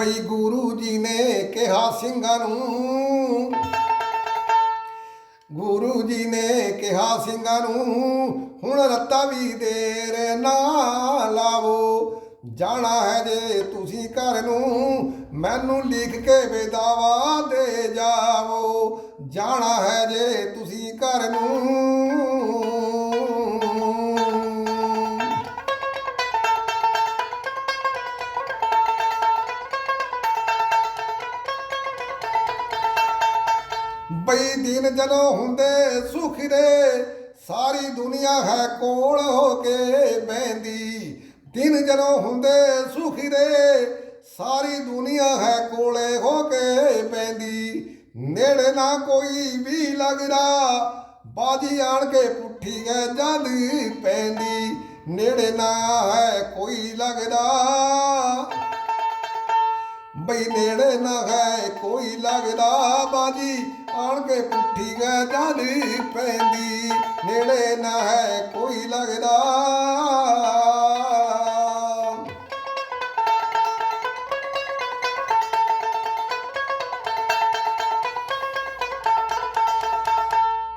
ਬਈ ਗੁਰੂ ਜੀ ਨੇ ਕਿਹਾ ਸਿੰਘਾਂ ਨੂੰ। ਗੁਰੂ ਜੀ ਨੇ ਕਿਹਾ ਸਿੰਘਾਂ ਨੂੰ, ਹੁਣ ਰੱਤਾ ਵੀ ਦੇਰ ਨਾ ਲਾਵੋ। ਜਾਣਾ ਹੈ ਜੇ ਤੁਸੀਂ ਘਰ ਨੂੰ, ਮੈਨੂੰ ਲਿਖ ਕੇ ਬੇਦਾਵਾ ਦੇ ਜਾਵੋ। ਜਾਣਾ ਹੈ ਜੇ ਤੁਸੀਂ ਘਰ ਨੂੰ ਬਈ ਦਿਨ ਜਨੋ ਹੁੰਦੇ ਸੁਖ ਦੇ, ਸਾਰੀ ਦੁਨੀਆ ਹੈ ਕੋਲ ਹੋ ਕੇ ਬੈੰਦੀ ਦਿਨ ਜਨੋ ਹੁੰਦੇ ਸੁਖ ਦੇ, ਸਾਰੀ ਦੁਨੀਆ ਹੈ ਕੋਲੇ ਹੋ ਕੇ ਬੈੰਦੀ ਨੇੜੇ ਨਾ ਕੋਈ ਵੀ ਲੱਗਦਾ, ਬਾਜੀ ਆਣ ਕੇ ਪੁੱਠੀ ਹੈ ਜਦ ਪੈਂਦੀ। ਨੇੜੇ ਨਾ ਹੈ ਕੋਈ ਲੱਗਦਾ ਬਈ ਨੇੜੇ ਨਾ ਹੈ, ਕੋਈ ਲੱਗਦਾ ਬਾਜੀ। ਆਣ ਕੇ ਪੁੱਠੀ ਗਾ ਜਦ ਪੈਂਦੀ। ਨੇੜੇ ਨਾ ਹੈ, ਕੋਈ ਲੱਗਦਾ।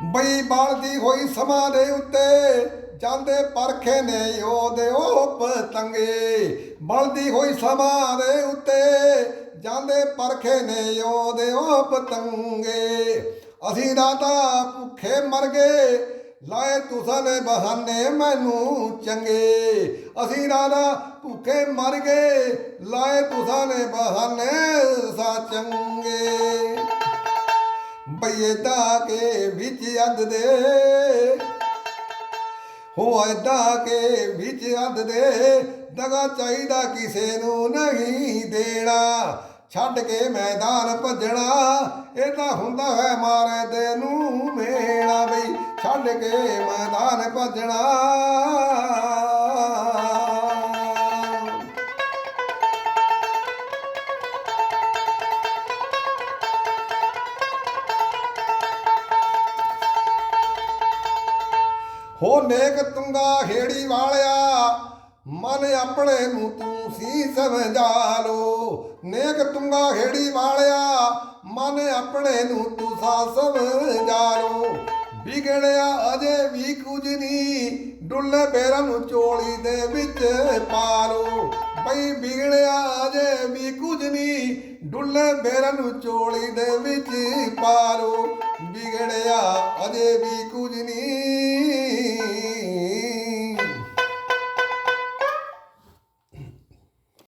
ਬਈ ਬਾਲਦੀ ਹੋਈ ਸਮਾਂ ਦੇ ਉੱਤੇ ਜਾਂਦੇ ਪਰਖੇ ਨੇ ਉਹਦੇ ਉਹ ਪਤੰਗੇ ਬਲਦੀ ਹੋਈ ਸਮਾਂ ਦੇ ਉੱਤੇ ਜਾਂਦੇ ਪਰਖੇ ਨੇ ਉਹਦੇ ਉਹ ਪਤੰਗੇ ਅਸੀਂ ਦਾਤਾ ਭੁੱਖੇ ਮਰ ਗਏ, ਲਾਏ ਤੁਸਾਂ ਨੇ ਬਹਾਨੇ ਮੈਨੂੰ ਚੰਗੇ। ਅਸੀਂ ਦਾਦਾ ਭੁੱਖੇ ਮਰ ਗਏ, ਲਾਏ ਤੁਸਾਂ ਨੇ ਬਹਾਨੇ ਸਾ ਚੰਗੇ। ਬਈ ਦਾ ਕੇ ਵਿੱਚ ਅੱਧ ਦੇ ਹੋ ਐਦਾ ਕੇ ਵਿੱਚ ਅੱਧ ਦੇ ਦਗਾ ਚਾਹੀਦਾ ਕਿਸੇ ਨੂੰ ਨਹੀਂ ਦੇਣਾ। ਛੱਡ ਕੇ ਮੈਦਾਨ ਭੱਜਣਾ, ਇਹ ਤਾਂ ਹੁੰਦਾ ਹੈ ਮਾਰੇ ਦੇ ਨੂੰ ਮੇਣਾ ਬਈ। ਛੱਡ ਕੇ ਮੈਦਾਨ ਭੱਜਣਾ। ਹੋ ਨੇਕ ਤੁੰਗਾ ਹੇੜੀ ਵਾਲਿਆ, ਮਨ ਆਪਣੇ ਨੂੰ ਤੂੰ ਸੀ ਸਮਝਾ ਲੋ ਨੇਕ ਤੁੰਗਾ ਹੇੜੀ ਵਾਲਿਆ, ਮਨ ਆਪਣੇ ਨੂੰ ਤੂੰ ਸਾ ਸਮਝਾ ਲੋ ਵਿਗੜਿਆ ਅਜੇ ਵੀ ਕੁਝ ਨਹੀਂ ਡੁੱਲੇ ਬੇਰਾਂ ਨੂੰ ਚੋਲੀ ਦੇ ਵਿੱਚ ਪਾ ਲੋ ਬਈ ਵਿਗੜਿਆ ਅਜੇ ਵੀ ਕੁਝ ਨਹੀਂ ਡੁੱਲੇ ਬੇਰਾਂ ਨੂੰ ਚੋਲੀ ਦੇ ਵਿੱਚ ਪਾ ਲੋ ਵਿਗੜਿਆ ਅਜੇ ਵੀ ਕੁਝ ਨਹੀਂ